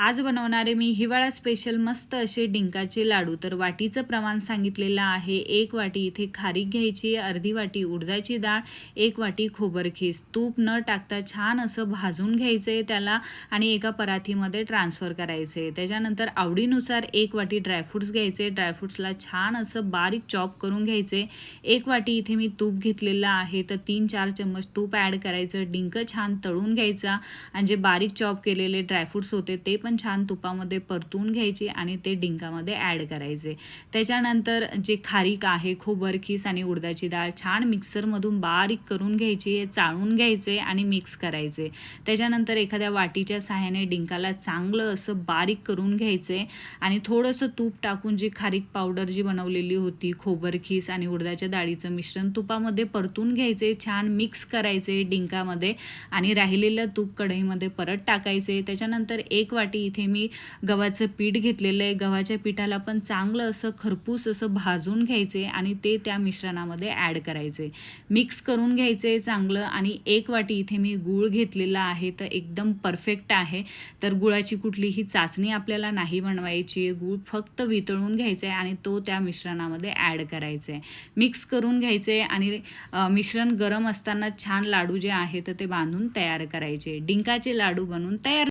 आज बनवणारे मी हिवाळा स्पेशल मस्त असे डिंकाचे लाडू. तर वाटीचं प्रमाण सांगितलेलं आहे. एक वाटी इथे खारीक घ्यायची अर्धी वाटी उडदाची डाळ एक वाटी खोबरखीस तूप न टाकता छान असं भाजून घ्यायचं आहे त्याला आणि एका परातीमध्ये ट्रान्सफर करायचे त्याच्यानंतर आवडीनुसार एक वाटी ड्रायफ्रुट्स घ्यायचे. ड्रायफ्रुट्सला छान असं बारीक चॉप करून घ्यायचे. एक वाटी इथे मी तूप घेतलेलं आहे. तर तीन चार चम्मच तूप ॲड करायचं. डिंक छान तळून घ्यायचा. आणि जे बारीक चॉप केलेले ड्रायफ्रूट्स होते ते पण छान तुपामध्ये परतून घ्यायची आणि ते डिंकामध्ये ॲड करायचे. त्याच्यानंतर जे खारीक आहे खोबरखीस आणि उडदाची डाळ छान मिक्सरमधून बारीक करून घ्यायची चाळून घ्यायचे आणि मिक्स करायचे. त्याच्यानंतर एखाद्या वाटीच्या सहाय्याने डिंकाला चांगलं असं बारीक करून घ्यायचे आणि थोडंसं तूप टाकून जी खारीक पावडर जी बनवलेली होती खोबरखीस आणि उडदाच्या डाळीचं मिश्रण तुपामध्ये परतून घ्यायचे छान मिक्स करायचे डिंकामध्ये आणि राहिलेलं तूप कढईमध्ये परत टाकायचे. त्याच्यानंतर एक वाटी इथे मी गव्हाचं पीठ घेतलेलं आहे. गव्हाच्या पिठाला पण चांगलं असं खरपूस असं भाजून घ्यायचे आणि ते त्या मिश्रणामध्ये ॲड करायचे. मिक्स करून घ्यायचे चांगलं आणि एक वाटी इथे मी गूळ घेतलेला आहे तर एकदम परफेक्ट आहे. तर गुळाची कुठलीही चाचणी आपल्याला नाही बनवायची. आहे गूळ फक्त वितळून घ्यायचा आहे आणि तो त्या मिश्रणामध्ये ॲड करायचा. आहे मिक्स करून घ्यायचे आणि मिश्रण गरम असताना छान लाडू जे आहे तर ते बांधून तयार करायचे. डिंकाचे लाडू बनवून तयार